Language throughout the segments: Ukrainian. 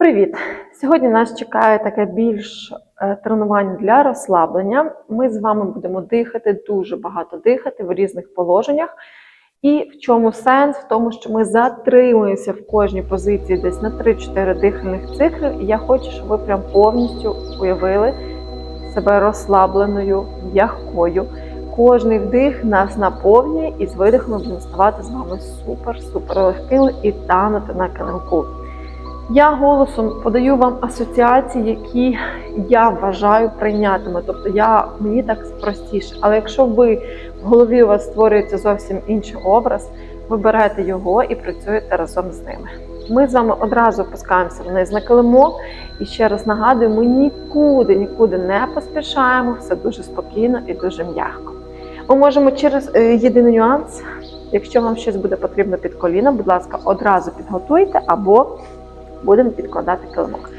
Привіт! Сьогодні нас чекає таке більш е, тренування для розслаблення. Ми з вами будемо дихати, дуже багато дихати в різних положеннях. І в чому сенс? В тому, що ми затримуємося в кожній позиції десь на 3-4 дихальних цикли. І я хочу, щоб ви прям повністю уявили себе розслабленою, м'якою. Кожний вдих нас наповнює, і з видихом будемо ставати з вами супер-супер легкими і танути на килимку. Я голосом подаю вам асоціації, які я вважаю прийнятими. Тобто я мені так простіше. Але якщо ви в голові у вас створюється зовсім інший образ, ви берете його і працюєте разом з ними. Ми з вами одразу опускаємося вниз на килимок. І ще раз нагадую, ми нікуди, нікуди не поспішаємо, все дуже спокійно і дуже м'яко. Ми можемо через е, єдиний нюанс, якщо вам щось буде потрібно під коліном, будь ласка, одразу підготуйте або будемо підкладати килимок.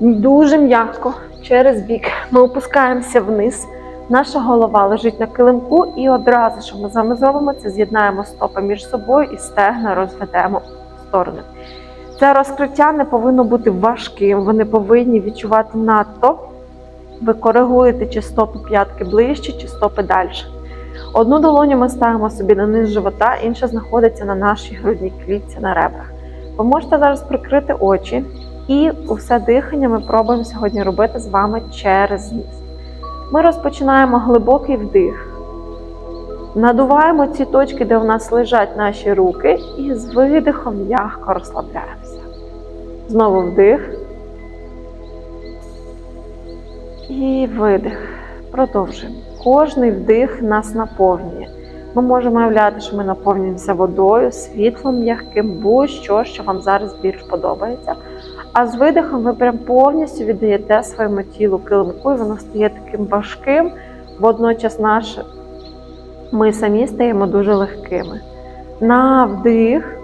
Дуже м'яко через бік ми опускаємося вниз. Наша голова лежить на килимку, і одразу, що ми з вами зробимо, це з'єднаємо стопи між собою і стегна розведемо в сторони. Це розкриття не повинно бути важким. Ви не повинні відчувати надто. Ви коригуєте, чи стопи п'ятки ближче, чи стопи далі. Одну долоню ми ставимо собі на низ живота, інша знаходиться на нашій грудній клітці на ребрах. Ви можете зараз прикрити очі, і усе дихання ми пробуємо сьогодні робити з вами через ніс. Ми розпочинаємо глибокий вдих. Надуваємо ці точки, де у нас лежать наші руки, і з видихом м'яко розслабляємося. Знову вдих. І видих. Продовжуємо. Кожний вдих нас наповнює. Ми можемо уявляти, що ми наповнюємося водою, світлом м'яким, будь-що, що вам зараз більш подобається. А з видихом ви прям повністю віддаєте своєму тілу килимку, і воно стає таким важким, водночас наше ми самі стаємо дуже легкими. На вдих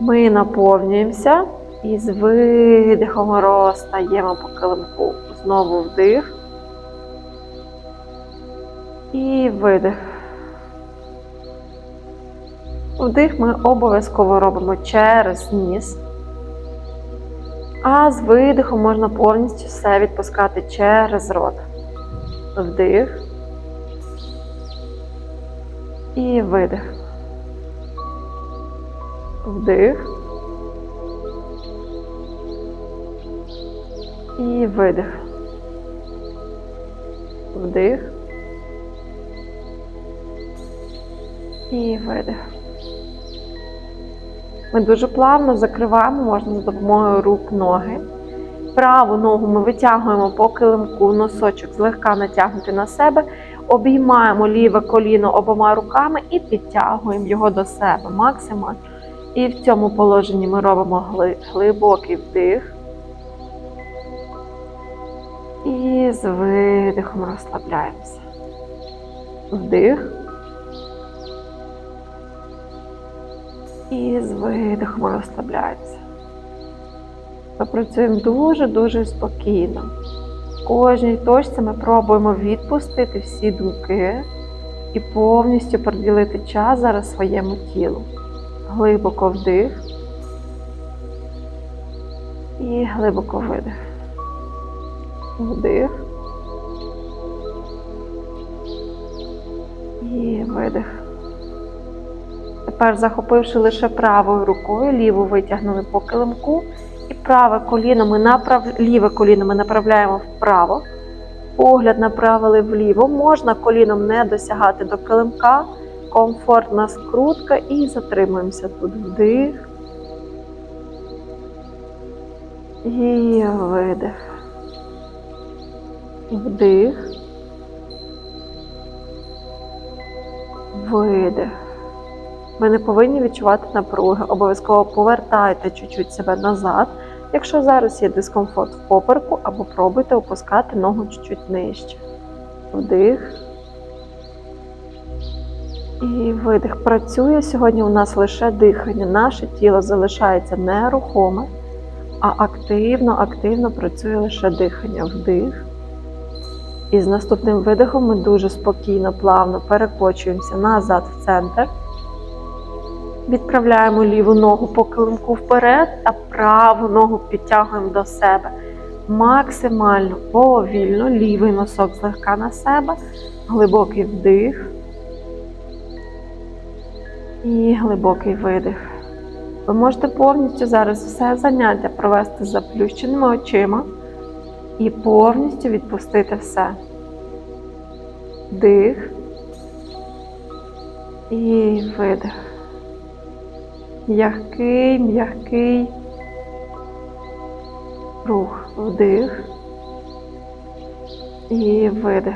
ми наповнюємося і з видихом розстаємо по килимку. Знову вдих. І видих. Вдих ми обов'язково робимо через ніс. А з видихом можна повністю все відпускати через рот. Вдих. І видих. Вдих. І видих. Вдих. І видих. Ми дуже плавно закриваємо, можна за допомогою рук ноги. Праву ногу ми витягуємо по килимку, носочок злегка натягнути на себе, обіймаємо ліве коліно обома руками і підтягуємо його до себе максимально. І в цьому положенні ми робимо глибокий вдих. І з видихом розслабляємося. Вдих. І з видихом розслабляється. Ми працюємо дуже-дуже спокійно. В кожній точці ми пробуємо відпустити всі думки і повністю приділити час зараз своєму тілу. Глибоко вдих і глибоко видих. Вдих. І видих. Тепер, захопивши лише правою рукою, ліву витягнули по килимку. І праве коліно ми направ... ліве коліно ми направляємо вправо. Погляд направили вліво. Можна коліном не досягати до килимка. Комфортна скрутка і затримуємося тут. Вдих. І видих. Вдих. Видих. Ви не повинні відчувати напруги. Обов'язково повертайте чуть-чуть себе назад. Якщо зараз є дискомфорт в попереку, або пробуйте опускати ногу чуть-чуть нижче. Вдих. І видих. Працює сьогодні у нас лише дихання. Наше тіло залишається нерухоме, а активно-активно працює лише дихання. Вдих. І з наступним видихом ми дуже спокійно, плавно перекочуємося назад в центр. Відправляємо ліву ногу по килимку вперед, а праву ногу підтягуємо до себе. Максимально повільно, лівий носок злегка на себе, глибокий вдих і глибокий видих. Ви можете повністю зараз все заняття провести з заплющеними очима і повністю відпустити все. Дих і видих. М'який, м'який рух, вдих і видих.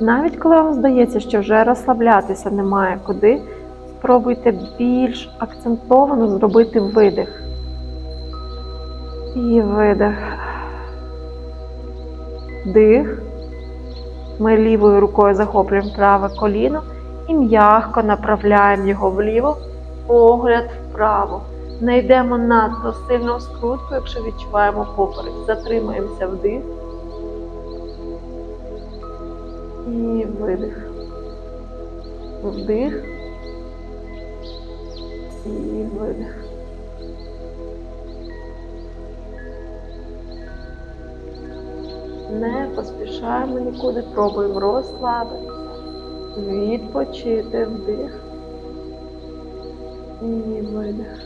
Навіть коли вам здається, що вже розслаблятися немає куди, спробуйте більш акцентовано зробити видих. І видих. Дих. Ми лівою рукою захоплюємо праве коліно і м'яко направляємо його вліво, погляд вправо. Не йдемо надто сильно в скрутку, якщо відчуваємо поперек. Затримаємося вдих. І видих. Вдих. І видих. Не поспішаємо нікуди, пробуємо розслабитися, відпочити вдих. І видих.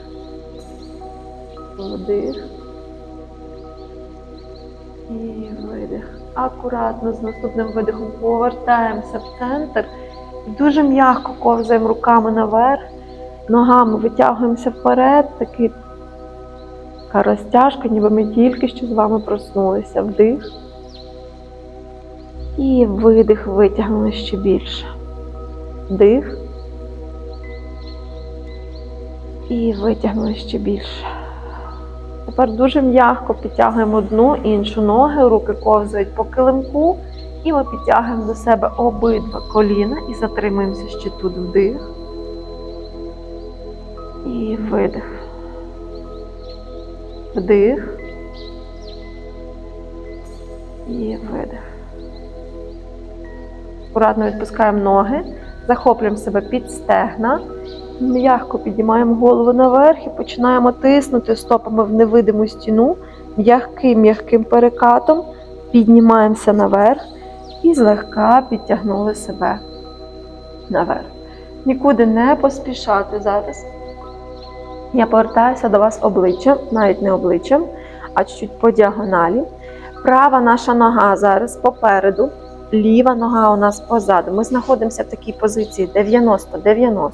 Вдих. І видих. Акуратно з наступним видихом повертаємося в центр. Дуже м'яко ковзаємо руками наверх, ногами витягуємося вперед, такий, така розтяжка, ніби ми тільки що з вами проснулися. Вдих. І видих витягнули ще більше. Вдих. І витягнули ще більше. Тепер дуже м'яко підтягуємо одну іншу ноги, руки ковзають по килимку. І ми підтягуємо до себе обидва коліна і затримуємося ще тут вдих. І видих. Вдих. І видих. Акуратно відпускаємо ноги, захоплюємо себе під стегна. М'яко піднімаємо голову наверх і починаємо тиснути стопами в невидиму стіну, м'яким м'яким перекатом піднімаємося наверх і злегка підтягнули себе наверх. Нікуди не поспішати зараз. Я повертаюся до вас обличчям, навіть не обличчям, а чуть по діагоналі. Права наша нога зараз попереду, ліва нога у нас позаду. Ми знаходимося в такій позиції 90-90.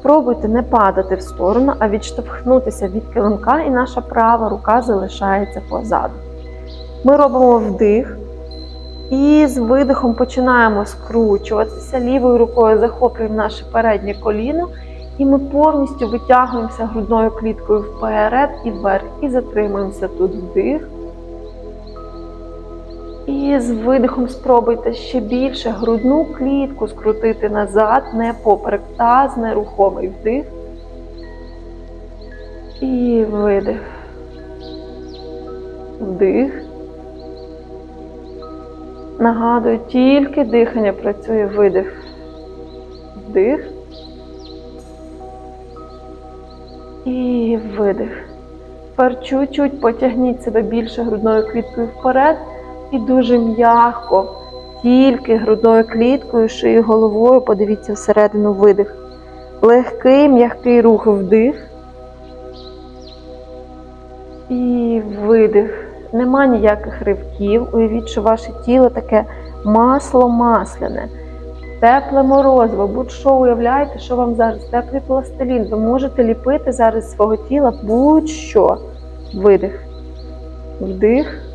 Спробуйте не падати в сторону, а відштовхнутися від килимка, і наша права рука залишається позаду. Ми робимо вдих і з видихом починаємо скручуватися. Лівою рукою захоплюємо наше переднє коліно, і ми повністю витягуємося грудною кліткою вперед і вверх, і затримуємося тут вдих. І з видихом спробуйте ще більше грудну клітку скрутити назад, не поперек таз, нерухомий вдих. І видих. Вдих. Нагадую, тільки дихання працює видих. Вдих. І видих. Тепер чуть-чуть потягніть себе більше грудною кліткою вперед. І дуже м'яко, тільки грудною кліткою, шиєю головою, подивіться всередину видих. Легкий, м'який рух вдих. І видих. Нема ніяких ривків. Уявіть, що ваше тіло таке масло масляне, тепле морозиво. Будь-що уявляєте, що вам зараз теплий пластилін. Ви можете ліпити зараз свого тіла будь-що. Видих. Вдих.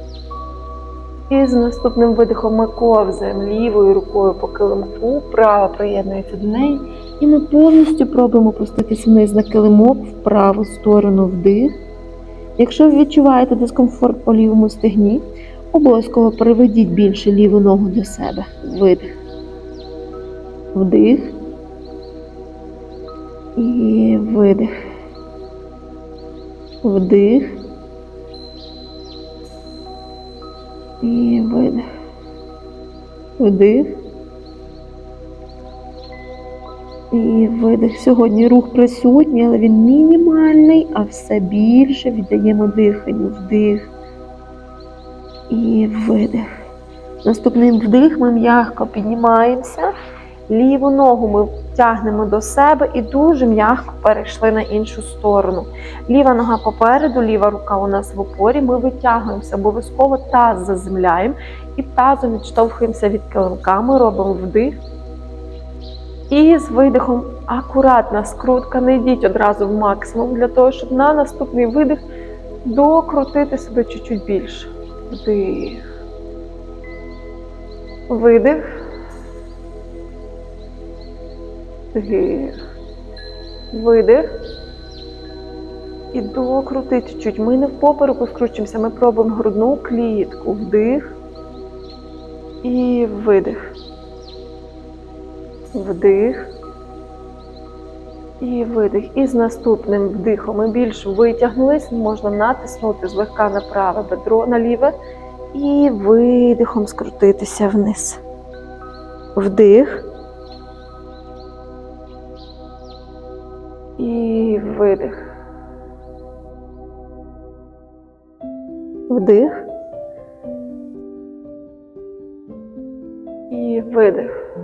І з наступним видихом ми ковзаємо лівою рукою по килимку, права приєднується до неї. І ми повністю пробуємо опуститися вниз на килимок в праву сторону вдих. Якщо ви відчуваєте дискомфорт по лівому стегні, обов'язково переведіть більше ліву ногу до себе. Видих. Вдих. І видих. Вдих. І видих. Вдих. І видих. Сьогодні рух присутній, але він мінімальний, а все більше віддаємо диханню. Вдих і видих. Наступний вдих ми м'яко піднімаємося. Ліву ногу ми тягнемо до себе і дуже м'яко перейшли на іншу сторону. Ліва нога попереду, ліва рука у нас в опорі. Ми витягуємося, обов'язково таз заземляємо і тазом відштовхуємося від килимка. Ми робимо вдих. І з видихом акуратна скрутка. Не йдіть одразу в максимум для того, щоб на наступний видих докрутити себе чуть-чуть більше. Вдих. Видих. Вдих. Видих. І докрути чуть-чуть. Ми не в попереку скручуємося, ми пробуємо грудну клітку. Вдих. І видих. Вдих. І видих. І з наступним вдихом ми більш витягнулись, можна натиснути злегка на праве бедро на ліве. І видихом скрутитися вниз. Вдих. І видих. Вдих. І видих.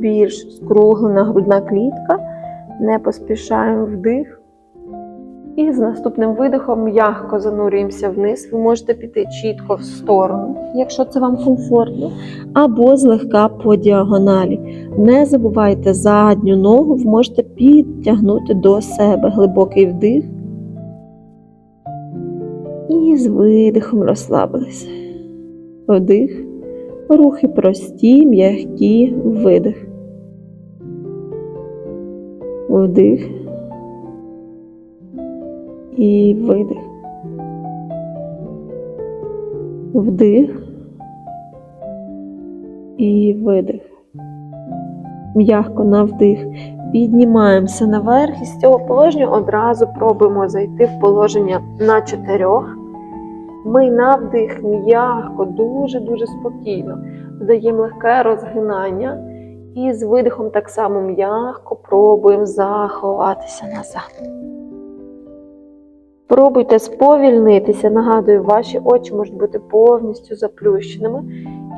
Більш скруглена грудна клітка. Не поспішаємо вдих. І з наступним видихом м'яко занурюємося вниз. Ви можете піти чітко в сторону, якщо це вам комфортно, або злегка по діагоналі. Не забувайте задню ногу, ви можете підтягнути до себе глибокий вдих. І з видихом розслабилися. Вдих. Рухи прості, м'які, видих. Вдих і видих. Вдих і видих. М'яко на вдих. Піднімаємося наверх і з цього положення одразу пробуємо зайти в положення на чотирьох. Ми на вдих м'яко, дуже-дуже спокійно додаємо легке розгинання. І з видихом так само м'яко пробуємо заховатися назад. Пробуйте сповільнитися. Нагадую, ваші очі можуть бути повністю заплющеними,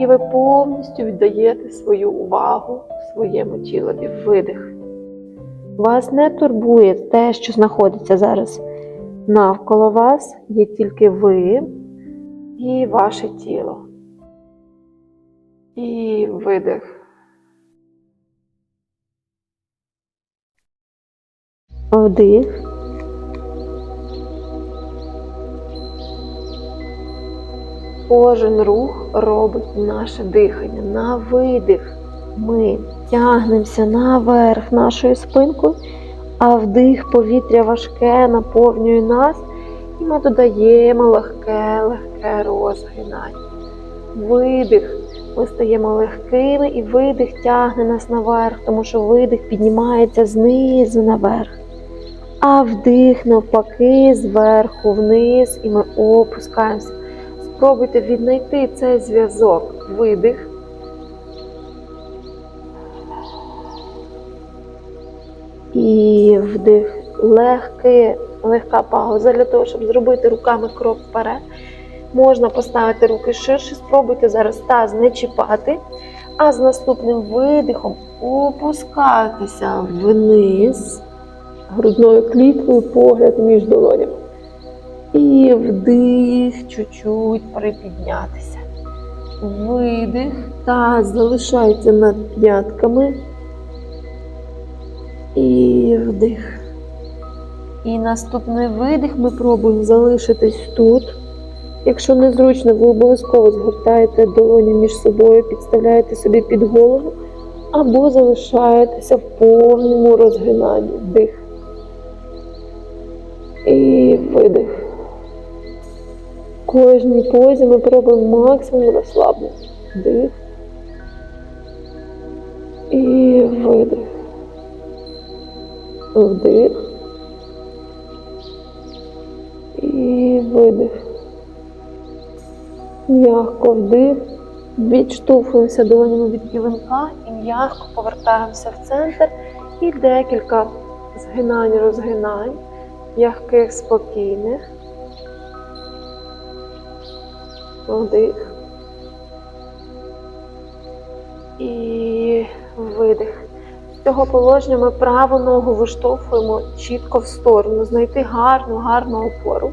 і ви повністю віддаєте свою увагу своєму тілові. Видих. Вас не турбує те, що знаходиться зараз навколо вас, є тільки ви і ваше тіло. І видих. Вдих. Кожен рух робить наше дихання. На видих ми тягнемося наверх нашою спинкою, а вдих повітря важке наповнює нас, і ми додаємо легке, легке розгинання. Видих. Ми стаємо легкими і видих тягне нас наверх, тому що видих піднімається знизу наверх. А вдих навпаки, зверху вниз, і ми опускаємося. Спробуйте віднайти цей зв'язок. Видих. І вдих. Легкий, легка пауза для того, щоб зробити руками крок вперед. Можна поставити руки ширше, спробуйте зараз таз не чіпати, а з наступним видихом опускатися вниз, грудною кліткою, погляд між долонями. І вдих, чуть-чуть припіднятися. Видих, таз залишається над п'ятками. І вдих. І наступний видих ми пробуємо залишитись тут. Якщо незручно, ви обов'язково згортаєте долоні між собою, підставляєте собі під голову або залишаєтеся в повному розгинанні. Вдих. І видих. В кожній позі ми пробуємо максимум розслаблення. Вдих. І. Вдих. І видих. М'яко вдих Відштовхуємося долонями від килимка і м'яко повертаємося в центр. І декілька згинань, розгинань, м'яких, спокійних. Вдих. І видих. Цього положення ми праву ногу виштовхуємо чітко в сторону, знайти гарну, гарну опору.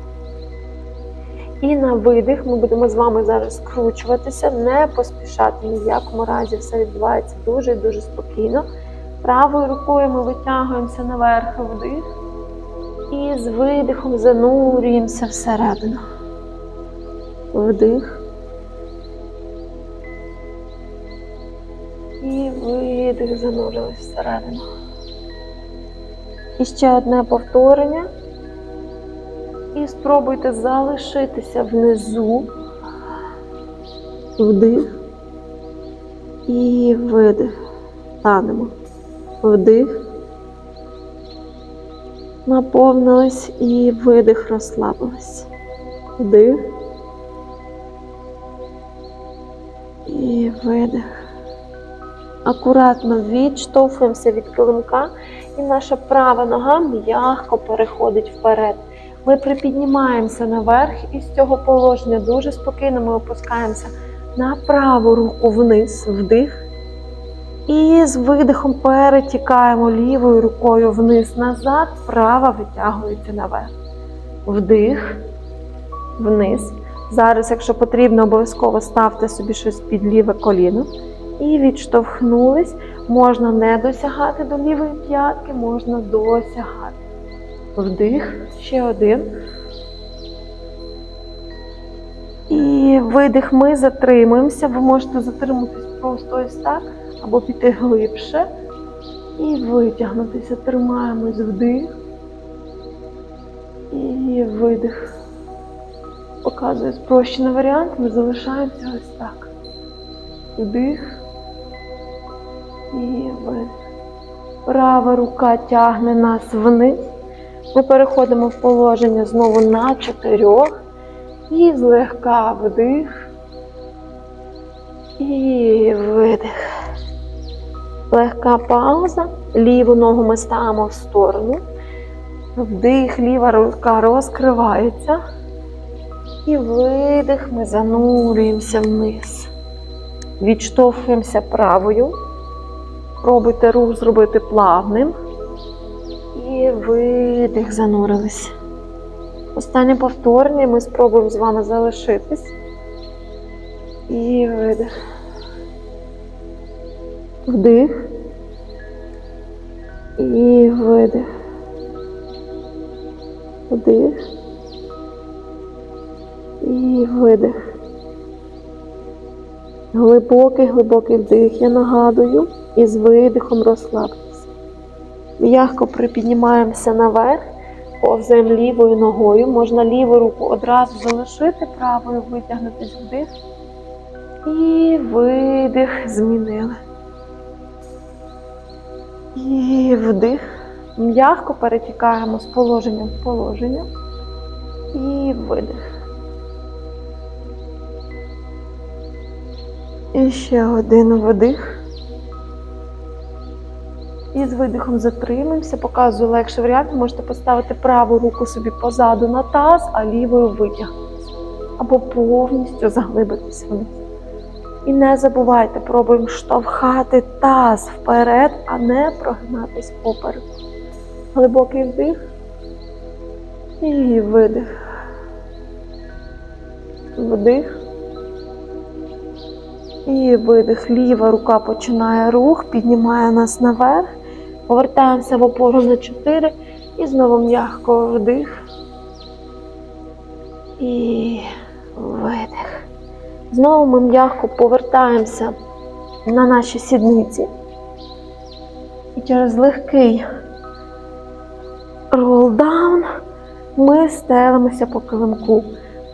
І на видих ми будемо з вами зараз скручуватися, не поспішати ні в якому разі все відбувається дуже і дуже спокійно. Правою рукою ми витягуємося наверх вдих. І з видихом занурюємося всередину. Вдих. І видих занурились всередину. І ще одне повторення. І спробуйте залишитися внизу. Вдих. І видих. Танемо. Вдих. Наповнились і видих розслабились. Вдих. І видих. Акуратно відштовхуємося від килимка, і наша права нога м'яко переходить вперед. Ми припіднімаємося наверх, і з цього положення дуже спокійно ми опускаємося на праву руку вниз, вдих. І з видихом перетікаємо лівою рукою вниз назад, права витягується наверх. Вдих, вниз. Зараз, якщо потрібно, обов'язково ставте собі щось під ліве коліно. І відштовхнулись. Можна не досягати до лівої п'ятки, можна досягати. Вдих, ще один. І видих ми затримуємося. Ви можете затриматись просто ось так, або піти глибше. І витягнутися. Тримаємось вдих. І видих. Показую спрощений варіант. Ми залишаємося ось так. Вдих. Видих. Права рука тягне нас вниз. Ми переходимо в положення знову на чотирьох. І злегка вдих. І видих. Легка пауза. Ліву ногу ми ставимо в сторону. Вдих, ліва рука розкривається. І видих, ми занурюємося вниз. Відштовхуємося правою. Пробуйте рух зробити плавним. І видих, занурились. Останнє повторення ми спробуємо з вами залишитись. І видих. Вдих. І видих. Вдих. І видих. Глибокий, глибокий вдих, я нагадую, і з видихом розслабтеся. М'яко припіднімаємося наверх, повзаємо лівою ногою. Можна ліву руку одразу залишити, правою витягнутись вдих. І видих змінили. І вдих. М'яко перетікаємо з положення в положення. І видих. І ще один вдих. І з видихом затримаємося, показую легший варіант. Можете поставити праву руку собі позаду на таз, а лівою витягнутися. Або повністю заглибитись вниз. І не забувайте, пробуємо штовхати таз вперед, а не прогинатись попереку. Глибокий вдих і видих. Вдих. І видих. Ліва рука починає рух, піднімає нас наверх. Повертаємося в опору на 4 і знову м'яко вдих. І видих. Знову ми м'яко повертаємося на наші сідниці. І через легкий ролдаун ми стелимося по килимку.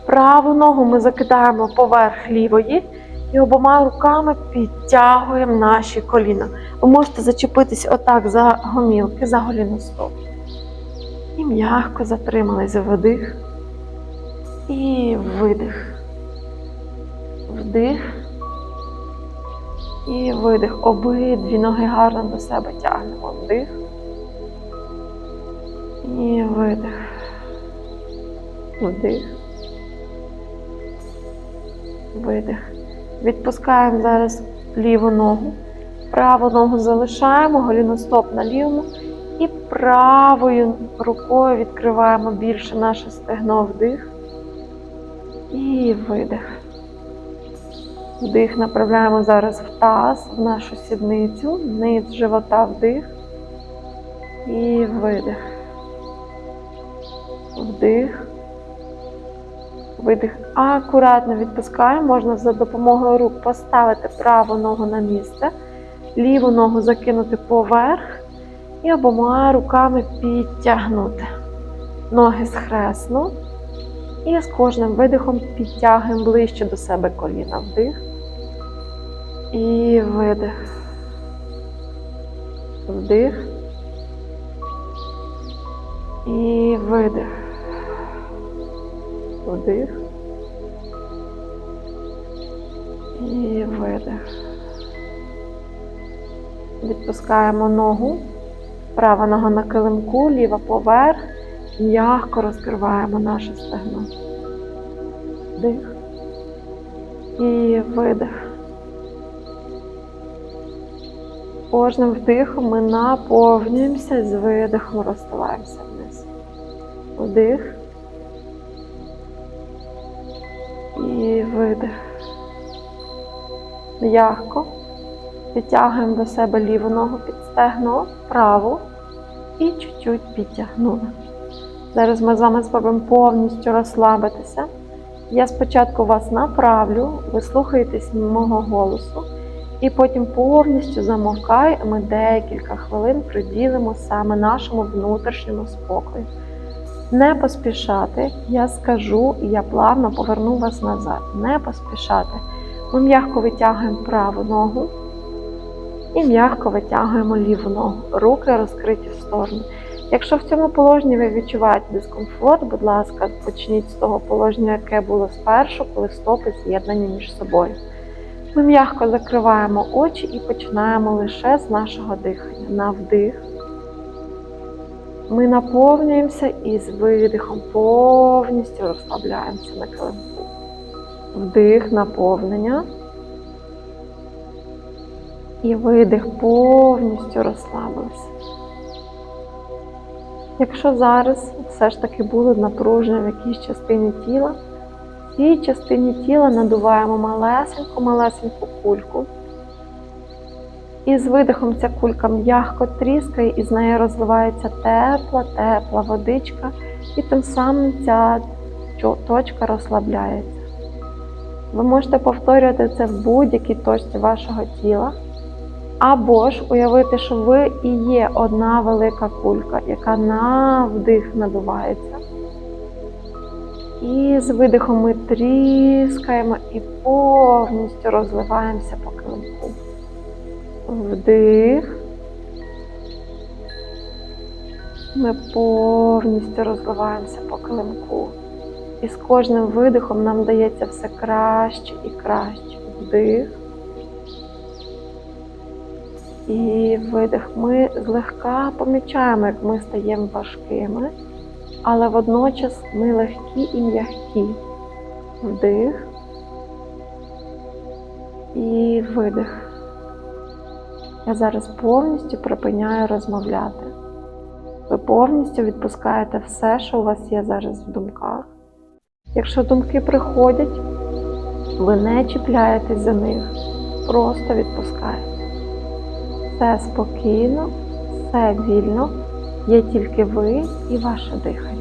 Праву ногу ми закидаємо поверх лівої і обома руками підтягуємо наші коліна. Ви можете зачепитись отак за гомілки, за голіностоп. І м'яко затримались вдих і видих. Вдих І видих. Обидві ноги гарно до себе тягнемо. Вдих. І видих. Вдих. Видих. Відпускаємо зараз ліву ногу. Праву ногу залишаємо, голіностоп на лівому. І правою рукою відкриваємо більше наше стегно вдих. І видих. Вдих направляємо зараз в таз, в нашу сідницю, низ живота вдих. І видих. Вдих. Видих. Акуратно відпускаємо. Можна за допомогою рук поставити праву ногу на місце, ліву ногу закинути поверх і обома руками підтягнути. Ноги схресно. І з кожним видихом підтягуємо ближче до себе коліна. Вдих. І видих. Вдих. І видих. Вдих. І видих. Відпускаємо ногу. Права нога на килимку, ліва поверх. М'яко розкриваємо наше стегно. Вдих. І видих. Кожним вдихом ми наповнюємося, з видихом розставаємося вниз. Вдих. І видих. М'яко. Підтягуємо до себе ліву ногу під стегно, праву і чуть-чуть підтягнули. Зараз ми з вами спробуємо повністю розслабитися. Я спочатку вас направлю, ви слухаєтесь мого голосу, і потім повністю замовкаю, і ми декілька хвилин приділимо саме нашому внутрішньому спокою. Не поспішати, я скажу, і я плавно поверну вас назад. Не поспішати. Ми м'яко витягуємо праву ногу і м'яко витягуємо ліву ногу. Руки розкриті в сторону. Якщо в цьому положенні ви відчуваєте дискомфорт, будь ласка, почніть з того положення, яке було спершу, коли стопи з'єднані між собою. Ми м'яко закриваємо очі і починаємо лише з нашого дихання. На вдих. Ми наповнюємося і з видихом повністю розслабляємося на килимку. Вдих, наповнення. І видих повністю розслабилися. Якщо зараз все ж таки було напруження в якійсь частині тіла, в цій частині тіла надуваємо малесеньку-малесеньку кульку. І з видихом ця кулька м'яко тріскає, і з нею розливається тепла, тепла водичка, і тим самим ця точка розслабляється. Ви можете повторювати це в будь-якій точці вашого тіла. Або ж уявити, що ви і є одна велика кулька, яка на вдих надувається. І з видихом ми тріскаємо і повністю розливаємося по килимку. Вдих. Ми повністю розливаємося по килимку. І з кожним видихом нам дається все краще і краще. Вдих. І видих. Ми злегка помічаємо, як ми стаємо важкими, але водночас ми легкі і м'які. Вдих і видих. Я зараз повністю припиняю розмовляти. Ви повністю відпускаєте все, що у вас є зараз в думках. Якщо думки приходять, ви не чіпляєтесь за них, просто відпускаєте. Все спокійно, все вільно, є тільки ви і ваше дихання.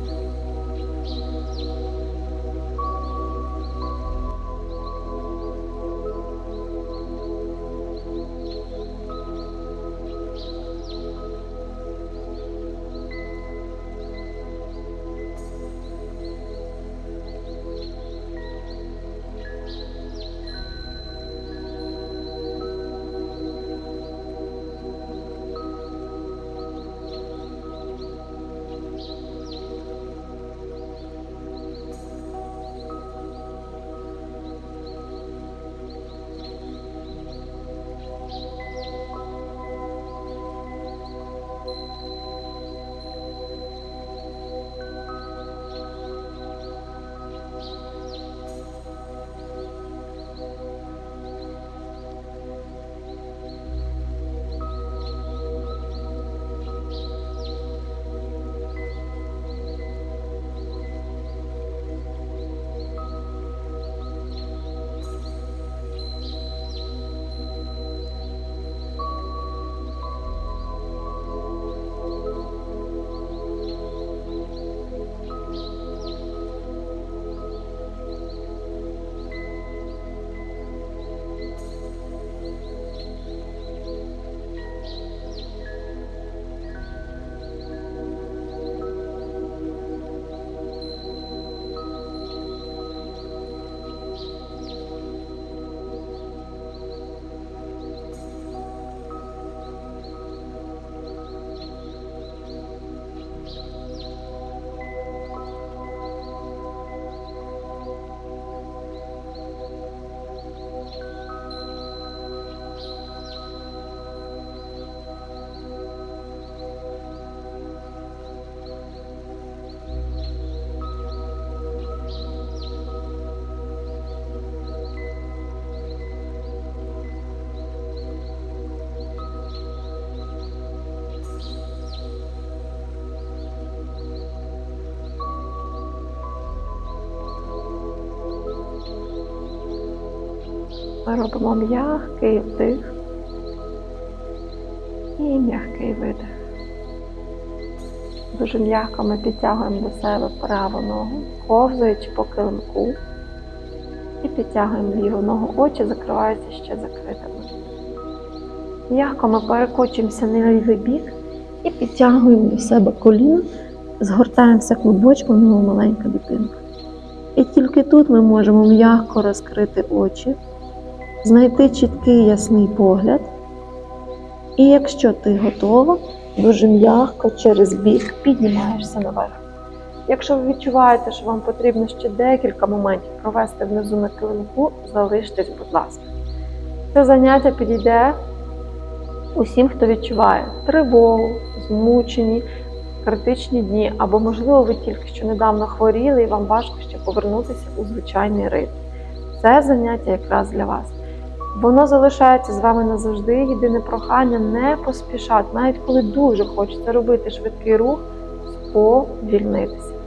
Робимо м'який вдих і м'який видих. Дуже м'яко ми підтягуємо до себе праву ногу, ковзуючи по килимку. І підтягуємо ліву ногу, очі закриваються ще закритими. М'яко ми перекочуємося на лівий бік і підтягуємо до себе коліна, згортаємося клубочком, немов маленька дитинка. І тільки тут ми можемо м'яко розкрити очі, знайти чіткий ясний погляд. І якщо ти готова, дуже м'яко через бік піднімаєшся наверх. Якщо ви відчуваєте, що вам потрібно ще декілька моментів провести внизу на килимку, залиштесь, будь ласка. Це заняття підійде усім, хто відчуває тривогу, змучені, критичні дні, або, можливо, ви тільки що недавно хворіли і вам важко ще повернутися у звичайний ритм. Це заняття якраз для вас. Воно залишається з вами назавжди. Єдине прохання не поспішати, навіть коли дуже хочеться робити швидкий рух, сповільнитися.